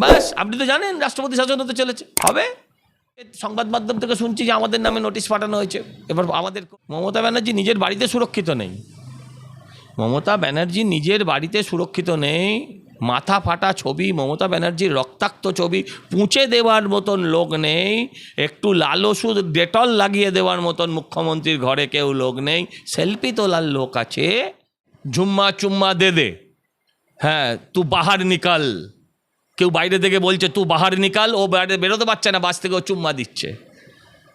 ব্যাস আপনি তো জানেন রাষ্ট্রপতি শাসন হতে চলেছে। হবে? সংবাদ মাধ্যম থেকে শুনছি যে আমাদের নামে নোটিশ পাঠানো হয়েছে। এবার আমাদের মমতা ব্যানার্জি নিজের বাড়িতে সুরক্ষিত নেই। মমতা ব্যানার্জি নিজের বাড়িতে সুরক্ষিত নেই। মাথা ফাটা ছবি, মমতা ব্যানার্জির রক্তাক্ত ছবি পুঁচে দেওয়ার মতন লোক নেই। একটু লাল ওষুধ ডেটল লাগিয়ে দেওয়ার মতন মুখ্যমন্ত্রীর ঘরে কেউ লোক নেই। সেলফি তোলার লোক আছে। ঝুম্মা চুম্মা দে দে। হ্যাঁ তু বাহার নিকাল। কেউ বাইরে থেকে বলছে, তু বাহার নিকাল, ও বাইরে বেরোতে পারছে না, বাস থেকে ও চুম্মা দিচ্ছে।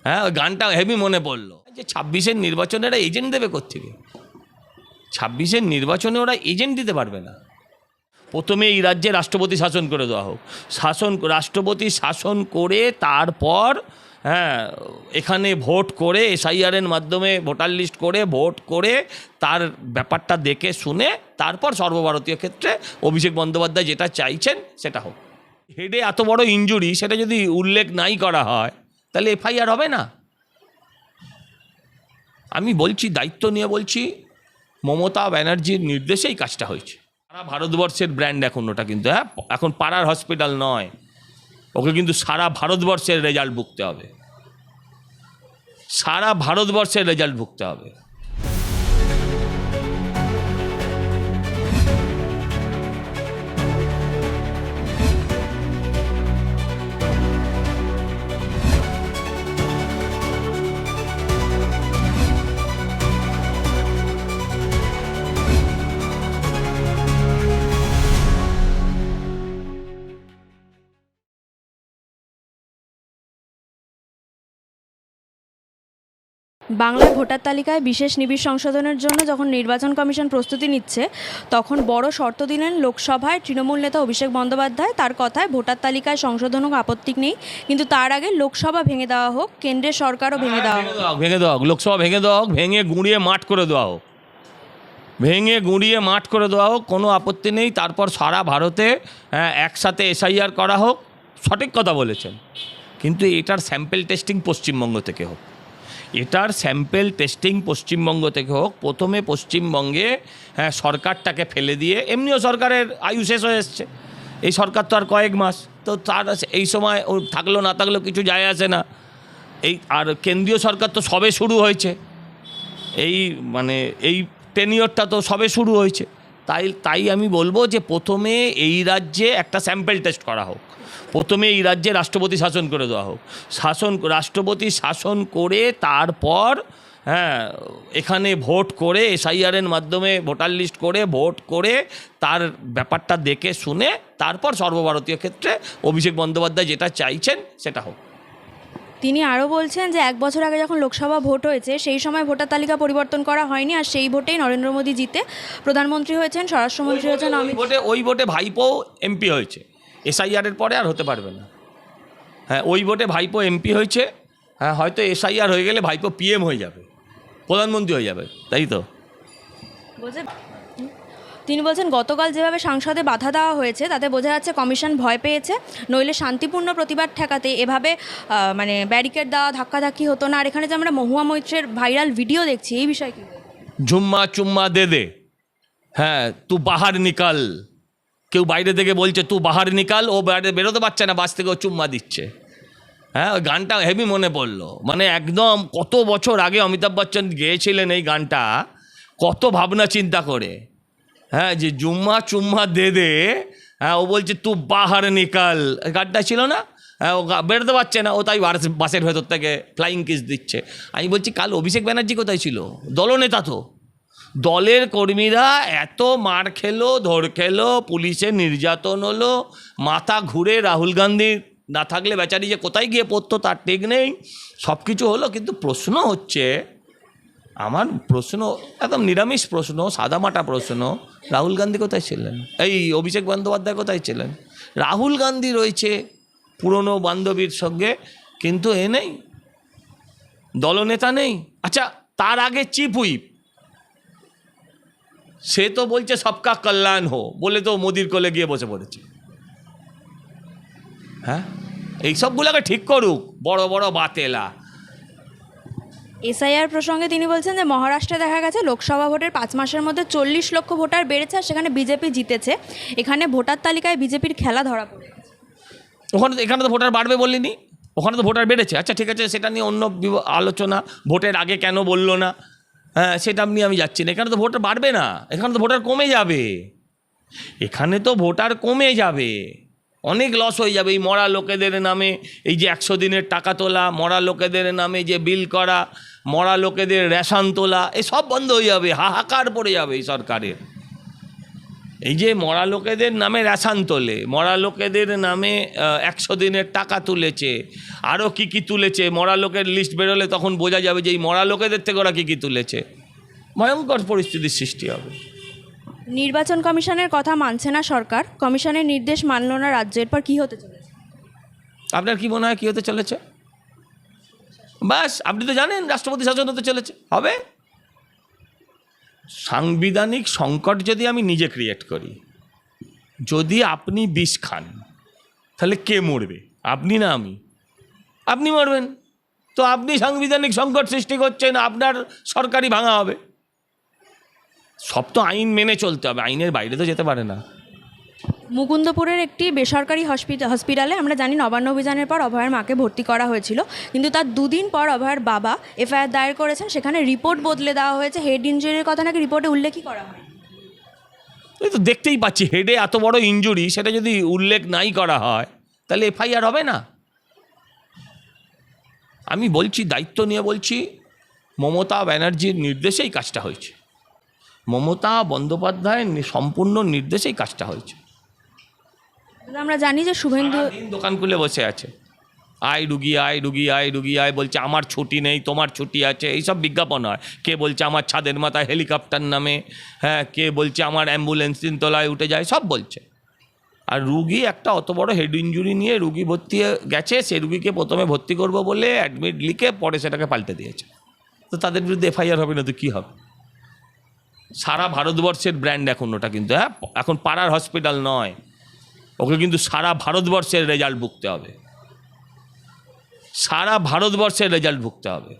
হ্যাঁ ওই গানটা হেভি মনে পড়ল। যে ছাব্বিশের নির্বাচনে এরা এজেন্ট দেবে কোথেকে ছাব্বিশের নির্বাচনে ওরা এজেন্ট দিতে পারবে না। প্রথমে এই রাজ্যে রাষ্ট্রপতি শাসন করে দেওয়া হোক। শাসন, রাষ্ট্রপতি শাসন করে তারপর হ্যাঁ এখানে ভোট করে এসআইআরের মাধ্যমে ভোটার লিস্ট করে, ভোট করে তার ব্যাপারটা দেখে শুনে তারপর সর্বভারতীয় ক্ষেত্রে অভিষেক বন্দ্যোপাধ্যায় যেটা চাইছেন সেটা হোক। হেডে এত বড় ইঞ্জুরি সেটা যদি উল্লেখ নাই করা হয়, তাহলে এফআইআর হবে না। আমি বলছি, দায়িত্ব নিয়ে বলছি, মমতা ব্যানার্জির নির্দেশেই কাজটা হয়েছে। সারা ভারতবর্ষের ব্র্যান্ড এখন ওটা কিন্তু হ্যাঁ এখন পাড়ার হসপিটাল নয়। ওকে কিন্তু সারা ভারতবর্ষের রেজাল্ট ভুগতে হবে। সারা ভারতবর্ষের রেজাল্ট ভুগতে হবে। বাংলার ভোটার তালিকায় বিশেষ নিবিড় সংশোধনের জন্য যখন নির্বাচন কমিশন প্রস্তুতি নিচ্ছে তখন বড় শর্ত দিলেন লোকসভায় তৃণমূল নেতা অভিষেক বন্দ্যোপাধ্যায়। তার কথায় ভোটার তালিকায় সংশোধন হোক আপত্তি নেই। কিন্তু তার আগে লোকসভা ভেঙে দেওয়া হোক কেন্দ্রের সরকারও ভেঙে দেওয়া হোক। ভেঙে দেওয়া হোক লোকসভা ভেঙে দেওয়া হোক ভেঙে গুঁড়িয়ে মাঠ করে দেওয়া হোক। ভেঙে গুঁড়িয়ে মাঠ করে দেওয়া হোক কোনো আপত্তি নেই। তারপর সারা ভারতে হ্যাঁ, একসাথে এসআইআর করা হোক সঠিক কথা বলেছেন। কিন্তু এটার স্যাম্পেল টেস্টিং পশ্চিমবঙ্গ থেকে হোক। এটার স্যাম্পেল টেস্টিং পশ্চিমবঙ্গ থেকে হোক, প্রথমে পশ্চিমবঙ্গে হ্যাঁ সরকারটাকে ফেলে দিয়ে এমনিও সরকারের আয়ু শেষ হয়ে এসছে। এই সরকার তো আর কয়েক মাস, তো তার এই সময় ও থাকল না থাকলেও কিছু যায় আসে না। এই আর কেন্দ্রীয় সরকার তো সবে শুরু হয়েছে। এই মানে এই টেনিয়রটা তো সবে শুরু হয়েছে। তাই তাই আমি বলব যে প্রথমে এই রাজ্যে একটা স্যাম্পেল টেস্ট করা হোক। প্রথমে এই রাজ্যে রাষ্ট্রপতি শাসন করে দেওয়া হোক। শাসন রাষ্ট্রপতি শাসন করে তারপর হ্যাঁ এখানে ভোট করে এসআইআরের মাধ্যমে ভোটার লিস্ট করে ভোট করে তার ব্যাপারটা দেখে শুনে তারপর সর্বভারতীয় ক্ষেত্রে অভিষেক বন্দ্যোপাধ্যায় যেটা চাইছেন সেটা হোক। তিনি আরও বলছেন যে এক বছর আগে যখন লোকসভা ভোট হয়েছে সেই সময় ভোটার তালিকা পরিবর্তন করা হয়নি আর সেই ভোটেই নরেন্দ্র মোদী জিতে প্রধানমন্ত্রী হয়েছেন স্বরাষ্ট্রমন্ত্রী হয়েছেন অমিত ভোটে ওই ভোটে ভাইপো এমপি হয়েছে। এসআইআরের পরে আর হতে পারবে না। হ্যাঁ ওই ভোটে ভাইপো এমপি হয়েছে হ্যাঁ হয়তো এসআইআর হয়ে গেলে ভাইপো পিএম হয়ে যাবে প্রধানমন্ত্রী হয়ে যাবে তাই তো? তিনি বলছেন গতকাল যেভাবে সংসদে বাধা দেওয়া হয়েছে তাতে বোঝা যাচ্ছে কমিশন ভয় পেয়েছে নইলে শান্তিপূর্ণ প্রতিবাদ ঠেকাতে এভাবে মানে ব্যারিকেড দেওয়া ধাক্কাধাক্কি হতো না। আর এখানে যে আমরা মহুয়া মৈত্রের ভাইরাল ভিডিও দেখছি এই বিষয়ে কি? ঝুম্মা চুম্মা দে দে। হ্যাঁ তু বাহার নিকাল। কেউ বাইরে থেকে বলছে, তু বাহার নিকাল, ও বাইরে বেরোতে পারছে না, বাস থেকে ও চুম্মা দিচ্ছে। হ্যাঁ ওই গানটা হেভি মনে পড়ল। মানে একদম কত বছর আগে অমিতাভ বচ্চন গেয়েছিলেন এই গানটা, কত ভাবনা চিন্তা করে। হ্যাঁ যে জুম্মা চুম্মা দে দে হ্যাঁ ও বলছে, তু বাহার নিকাল। গানটা ছিল না? হ্যাঁ ও বেরোতে পারছে না, ও তাই বাসের ভেতর থেকে ফ্লাইং কিস দিচ্ছে। আমি বলছি, কাল অভিষেক ব্যানার্জি কোথায় ছিল? দলনেতা তো। দলের কর্মীরা এত মার খেলো, ধর খেলো, পুলিশের নির্যাতন হলো, মাথা ঘুরে রাহুল গান্ধী না থাকলে বেচারি যে কোথায় গিয়ে পড়তো তার ঠিক নেই। সব কিছু হলো, কিন্তু প্রশ্ন হচ্ছে, আমার প্রশ্ন, একদম নিরামিষ প্রশ্ন, সাদামাটা প্রশ্ন, রাহুল গান্ধী কোথায় ছিলেন? এই অভিষেক বন্দ্যোপাধ্যায় কোথায় ছিলেন? রাহুল গান্ধী রয়েছে পুরনো বান্ধবীর সঙ্গে, কিন্তু এ নেই, দলনেতা নেই। আচ্ছা তার আগে চিফ হুইপ। সে তো বলছে সবকা কল্যাণ হো বলে তো মোদির কোলে গিয়ে বসে পড়েছে। হ্যাঁ? এইসবগুলোকে ঠিক করুক বড় বড় বাতেলা। এসআইআর প্রসঙ্গে তিনি বলছেন যে মহারাষ্ট্রে দেখা গেছে লোকসভা ভোটের পাঁচ মাসের মধ্যে চল্লিশ লক্ষ ভোটার বেড়েছে আর সেখানে বিজেপি জিতেছে। এখানে ভোটার তালিকায় বিজেপির খেলা ধরা পড়ে ওখানে তো এখানে তো ভোটার বাড়বে বললিনি ওখানে তো ভোটার বেড়েছে। আচ্ছা ঠিক আছে সেটা নিয়ে অন্য আলোচনা ভোটের আগে কেন বলল না? হ্যাঁ সেটা আপনি আমি যাচ্ছি না। এখানে তো ভোটার বাড়বে না। এখানে তো ভোটার কমে যাবে। এখানে তো ভোটার কমে যাবে। অনেক লস হয়ে যাবে। এই মরা লোকেদের নামে এই যে একশো দিনের টাকা তোলা, মরা লোকেদের নামে যে বিল করা, মরা লোকেদের রেশন তোলা, এসব বন্ধ হয়ে যাবে। হাহাকার পড়ে যাবে এই সরকারের। এই যে মরা লোকেদের নামে রেশান তোলে মরা লোকেদের নামে একশো দিনের টাকা তুলেছে আরও কি কি তুলেছে মরা লোকের লিস্ট বেরোলে তখন বোঝা যাবে যে এই মরা লোকেদের থেকে ওরা কী কী তুলেছে। ভয়ঙ্কর পরিস্থিতির সৃষ্টি হবে। নির্বাচন কমিশনের কথা মানছে না সরকার কমিশনের নির্দেশ মানল না রাজ্যের পর কী হতে চলেছে? আপনার কি মনে হয় কী হতে চলেছে? বাস আপনি তো জানেন রাষ্ট্রপতি শাসন হতে চলেছে হবে? সাংবিধানিক সংকট যদি আমি নিজে ক্রিয়েট করি, যদি আপনি বিষ খান, তাহলে কে মরবে? আপনি না আমি। আপনি মরবেন। তো আপনি সাংবিধানিক সংকট সৃষ্টি করছেন, আপনার সরকারি ভাঙা হবে। সব তো আইন মেনে চলতে হবে, আইনের বাইরে তো যেতে পারে না। মুকুন্দপুরের একটি বেসরকারি হসপিটাল, আমরা জানি নবান্ন অভিযানের পর অভয়ের মাকে ভর্তি করা হয়েছিল। কিন্তু তার দুদিন পর অভয়ের বাবা এফআইআর দায়ের করেছেন, সেখানে রিপোর্ট বদলে দেওয়া হয়েছে। হেড ইঞ্জুরির কথা নাকি রিপোর্টে উল্লেখই করা হয়? এই তো দেখতেই পাচ্ছি, হেডে এত বড় ইঞ্জুরি, সেটা যদি উল্লেখ নাই করা হয়, তাহলে এফআইআর হবে না? আমি বলছি, দায়িত্ব নিয়ে বলছি, মমতা ব্যানার্জির নির্দেশেই কাজটা হয়েছে। মমতা বন্দ্যোপাধ্যায়ের সম্পূর্ণ নির্দেশেই কাজটা হয়েছে। আমরা জানি যে শুভেন্দু দোকান খুলে বসে আছে। আয় রুগী আয় রুগী আয় রুগী, আয় বলছে, আমার ছুটি নেই, তোমার ছুটি আছে। এইসব বিজ্ঞাপন হয়। কে বলছে, আমার ছাদের মাথায় হেলিকপ্টার নামে। হ্যাঁ কে বলছে, আমার অ্যাম্বুলেন্স তিনতলায় উঠে যায়। সব বলছে। আর রুগী একটা অত বড় হেড ইঞ্জুরি নিয়ে রুগী ভর্তি গেছে, সে রুগীকে প্রথমে ভর্তি করব বলে অ্যাডমিট লিখে পরে সেটাকে পাল্টে দিয়েছে। তো তাদের বিরুদ্ধে এফআইআর হবে না তো কী হবে? সারা ভারতবর্ষের ব্র্যান্ড এখন ওটা কিন্তু হ্যাঁ এখন পাড়ার হসপিটাল নয়। ওকে কিন্তু সারা ভারতবর্ষের রেজাল্ট ভুগতে হবে। সারা ভারতবর্ষের রেজাল্ট ভুগতে হবে।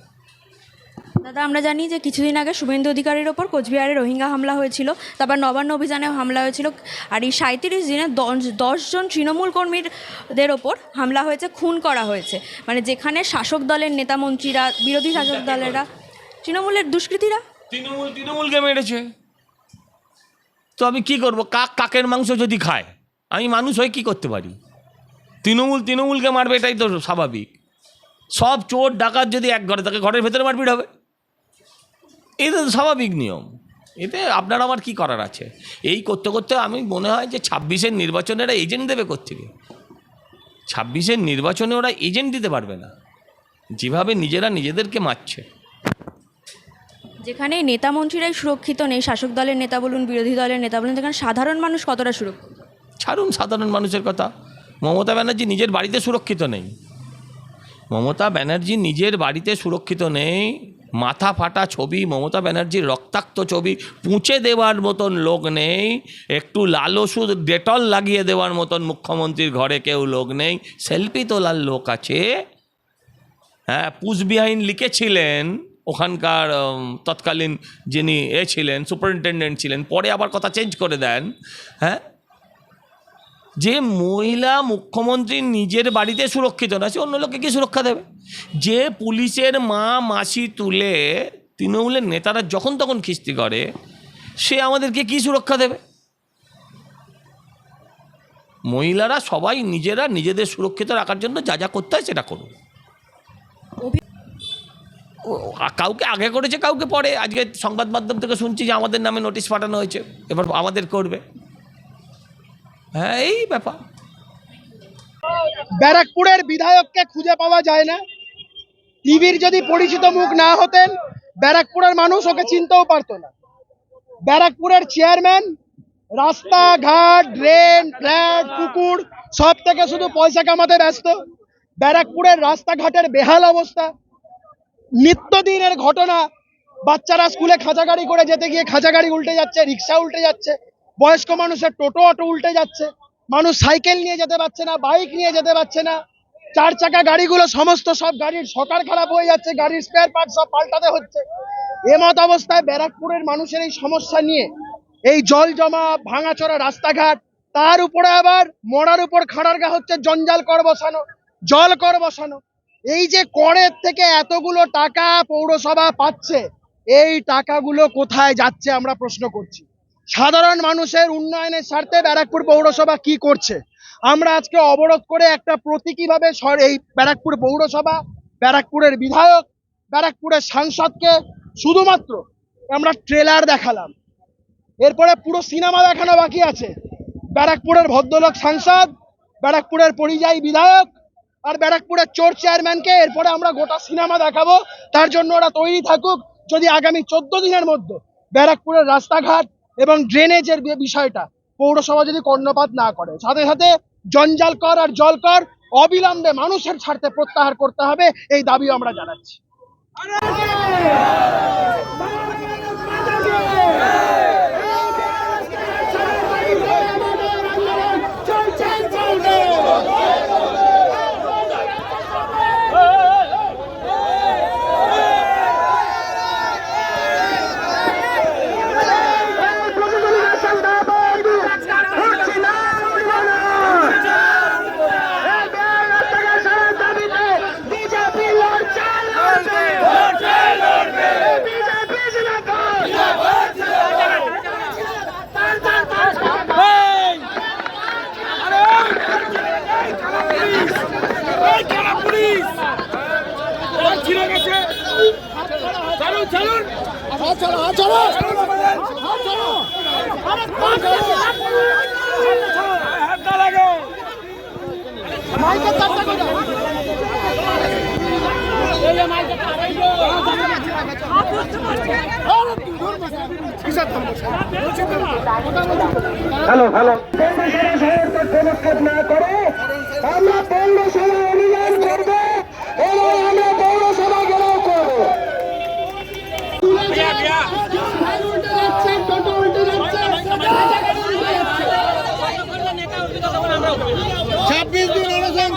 দাদা আমরা জানি যে কিছুদিন আগে শুভেন্দু অধিকারীর ওপর কোচবিহারে রোহিঙ্গা হামলা হয়েছিল তারপর নবান্ন অভিযানেও হামলা হয়েছিল আর এই সাঁত্রিশ দিনে দশ দশজন তৃণমূল কর্মীদের ওপর হামলা হয়েছে খুন করা হয়েছে। মানে যেখানে শাসক দলের নেতা মন্ত্রীরা বিরোধী শাসক দলেরা তৃণমূলের দুষ্কৃতীরা? তৃণমূল তৃণমূলকে মেরেছে। তো আমি কি করব? কাক কাকের মাংস যদি খায়? আমি মানুষ হয়ে কি করতে পারি? তৃণমূল তৃণমূলকে মারবে এটাই তো স্বাভাবিক। সব চোর, ডাকাত যদি এক ঘরে থাকে, ঘরের ভেতরে মারপিট হবে। এটা তো স্বাভাবিক নিয়ম। এতে আপনার আমার কি করার আছে? এই করতে করতে আমি মনে হয় যে ছাব্বিশের নির্বাচনে এরা এজেন্ট দেবে কোথেকে ছাব্বিশের নির্বাচনে ওরা এজেন্ট দিতে পারবে না। যেভাবে নিজেরা নিজেদেরকে মারছে। যেখানে নেতা মন্ত্রীরাই সুরক্ষিত নেই, শাসক দলের নেতা বলুন, বিরোধী দলের নেতা বলুন, যেখানে সাধারণ মানুষ কতটা সুরক্ষিত? ছাড়ুন সাধারণ মানুষের কথা। মমতা ব্যানার্জি নিজের বাড়িতে সুরক্ষিত নেই। মমতা ব্যানার্জি নিজের বাড়িতে সুরক্ষিত নেই। মাথা ফাটা ছবি, মমতা ব্যানার্জির রক্তাক্ত ছবি পুঁছে দেওয়ার মতন লোক নেই। একটু লাল ওষুধ ডেটল লাগিয়ে দেওয়ার মতন মুখ্যমন্ত্রীর ঘরে কেউ লোক নেই। সেলফি তোলার লোক আছে। হ্যাঁ পুষবিহাইন লিখেছিলেন। ওখানকার তৎকালীন যিনি এ ছিলেন, সুপারিনটেন্ডেন্ট ছিলেন। পরে আবার কথা চেঞ্জ করে দেন। হ্যাঁ যে মহিলা মুখ্যমন্ত্রী নিজের বাড়িতে সুরক্ষিত না, সে অন্য লোককে কি সুরক্ষা দেবে। যে পুলিশের মা মাসি তুলে তৃণমূলের নেতারা যখন তখন খিস্তি করে, সে আমাদেরকে কি সুরক্ষা দেবে? মহিলারা সবাই নিজেরা নিজেদের সুরক্ষিত রাখার জন্য যা যা করতে হয় সেটা করুন। কাউকে আগে করেছে, কাউকে পরে। আজকে সংবাদ মাধ্যম থেকে শুনছি যে আমাদের নামে নোটিশ পাঠানো হয়েছে, এবার আমাদের করবে। এই ব্যাপার। ব্যারাকপুরের বিধায়ককে খুঁজে পাওয়া যায় না। টিভির যদি পরিচিত মুখ না হতেন, ব্যারাকপুরের মানুষ ওকে চিনতেও পারতো না। ব্যারাকপুরের চেয়ারম্যান, রাস্তাঘাট, ড্রেন, ফ্ল্যাট, পুকুর, সব থেকে শুধু পয়সা কামাতে ব্যস্ত। ব্যারাকপুরের রাস্তাঘাটের বেহাল অবস্থা। নিত্যদিনের ঘটনা, বাচ্চারা স্কুলে খাঁচা গাড়ি করে যেতে গিয়ে খাঁচা গাড়ি উল্টে যাচ্ছে, রিক্সা উল্টে যাচ্ছে। বয়স্ক মানুষের টোটো অটো উল্টে যাচ্ছে, মানুষ সাইকেল নিয়ে যেতে পারছে না, বাইক নিয়ে যেতে পারছে না, চার চাকা গাড়িগুলো সমস্ত সব গাড়ির সকার খারাপ হয়ে যাচ্ছে, গাড়ির স্পেয়ার পার্ট সব পাল্টাতে হচ্ছে। এমত অবস্থায় ব্যারাকপুরের মানুষের এই সমস্যা নিয়ে এই জল জমা, ভাঙাচোরা রাস্তাঘাট, তার উপরে আবার মরার উপর খাড়ার গা হচ্ছে জঞ্জাল কর বসানো, জল কর বসানো। এই যে করের থেকে এতগুলো টাকা পৌরসভা পাচ্ছে, এই টাকাগুলো কোথায় যাচ্ছে আমরা প্রশ্ন করছি। সাধারণ মানুষের উন্নয়নের স্বার্থে ব্যারাকপুর পৌরসভা কি করছে? আমরা আজকে অবরোধ করে একটা প্রতীকীভাবে এই ব্যারাকপুর পৌরসভা, ব্যারাকপুরের বিধায়ক, ব্যারাকপুরের সাংসদকে শুধুমাত্র আমরা ট্রেলার দেখালাম। এরপরে পুরো সিনেমা দেখানো বাকি আছে। ব্যারাকপুরের ভদ্রলোক সাংসদ, ব্যারাকপুরের পরিযায়ী বিধায়ক আর ব্যারাকপুরের চোর চেয়ারম্যানকে এরপরে আমরা গোটা সিনেমা দেখাবো। তার জন্য ওরা তৈরি থাকুক। যদি আগামী চোদ্দ দিনের মধ্যে ব্যারাকপুরের রাস্তাঘাট এবং ড্রেনেজের বিষয়টা। পৌরসভা যদি কর্ণপাত না করে, সাথে সাথে জঞ্জাল কর আর জল কর অবিলম্বে মানুষের স্বার্থে প্রত্যাহার করতে হবে, এই দাবি আমরা জানাচ্ছি। Hello hello. না করে আমরা পৌরসভা অভিযান করব এবং আমরা পৌরসভা গেলেও করব পুলিশের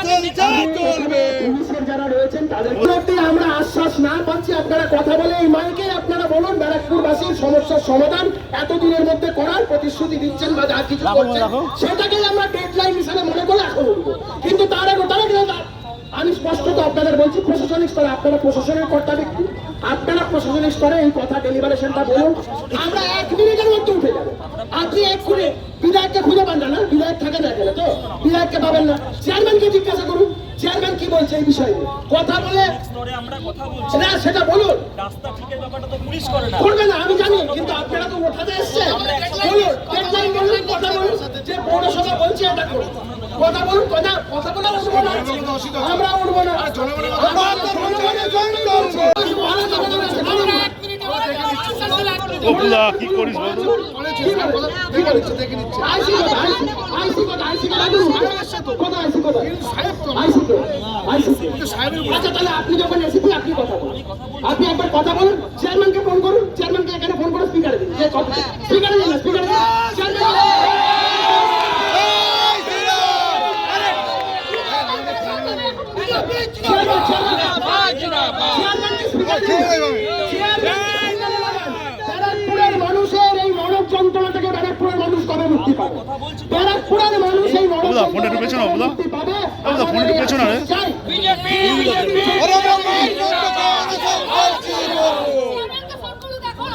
যারা রয়েছেন তাদের আমরা আশ্বাস না পাচ্ছি। আপনারা কথা বলে এই মাইকে আপনারা বলুন ব্যারাকপুরবাসীর সমস্যার সমাধান এতদিনের মধ্যে করার প্রতিশ্রুতি দিচ্ছেন বা যা কিছু করছেন সেটাকেই আমরা ডেডলাইন হিসাবে মনে করে এখন কিন্তু তার আগে তার আগে আমি স্পষ্টত আপনাদের বলছি প্রশাসনিক স্তরে আপনারা প্রশাসনের কর্তা ব্যক্তি। আপনারা প্রশাসনিক স্তরে এই কথা ডেলিভারেশনটা বলুন, আমরা এক মিনিটের মধ্যে উঠে যাব। আপনি এক করে বিধায়ককে খুঁজে পান না বিধায়ক থাকে না তো বিধায়ককে পাবেন না। চেয়ারম্যানকে জিজ্ঞাসা করুন চেয়ারম্যান কি বলছে এই বিষয়ে। কথা বলে না, সেটা বলুন। করবে না, আমি জানি, কিন্তু আপনারা তো ওঠাতে deadline বলুন, কথা বলুন, যে পৌরসভা বলছে এটা করুন। কথা বলুন কথা কথা বলে উঠবো না। আমরা উঠবো। না। বকুলা কি করিস? আচ্ছা তাহলে আপনি যখন এসিপি আপনি কথা বলুন। আপনি একবার কথা বলুন চেয়ারম্যানকে ফোন করুন চেয়ারম্যানকে এখানে ফোন করে স্পিকারে দিন। স্পিকারে দিন স্পিকারে দিন। চেয়ারম্যান চেয়ারম্যান চেয়ারম্যানকে স্পিকারে দিন ব্যারাকপুরের মানুষের এই মানব যন্ত্রণা থেকে ব্যারাকপুরের মানুষ কবে মুক্তি পাবে? ব্যারাকপুরের মানুষ এই মানব ফোনটা রে।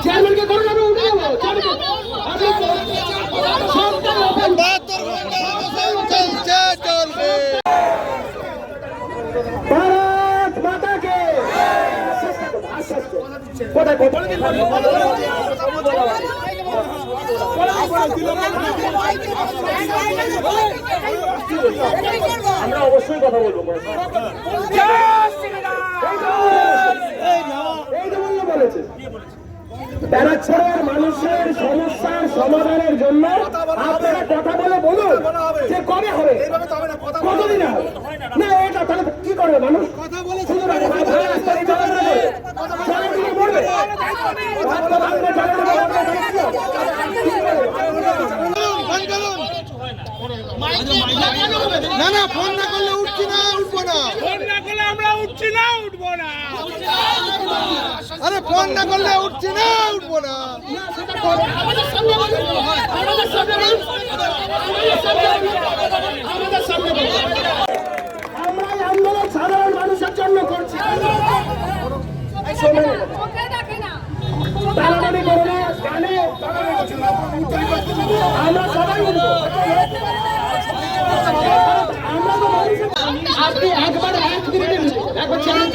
চেয়ারম্যানকে করুন আমি উঠে যাব। চেয়ারম্যানকে- আমি- সবটাই open। ভারত মাতাকে কোথায় কোথায় আমরা অবশ্যই কথা বলব এই তো বলল বলেছে ব্যারাকপুরের মানুষের সমস্যার সমাধানের জন্য আপনারা কথা বলে বলুন যে কবে হবে? কতদিন হবে? না এটা তাহলে কি করবে মানুষ? মরবে। রাস্তা না না ফোন না করলে উঠছি না উঠবো না। ফোন না করলে আমরা উঠছি না উঠবো না। আরে ফোন না করলে উঠছি না উঠবো না। আমাদের সামনে আমাদের সামনে আমাদের সামনে বলুন আমাদের সামনে বলুন আমরা আন্দোলন সাধারণ মানুষের জন্য করছি। তাড়াতাড়ি করো না গানে। আমরা সবাই উঠবো আমরা তো মানুষের আপনি একবার এক মিনিটে একবার চ্যালেঞ্জ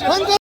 ফোন করুন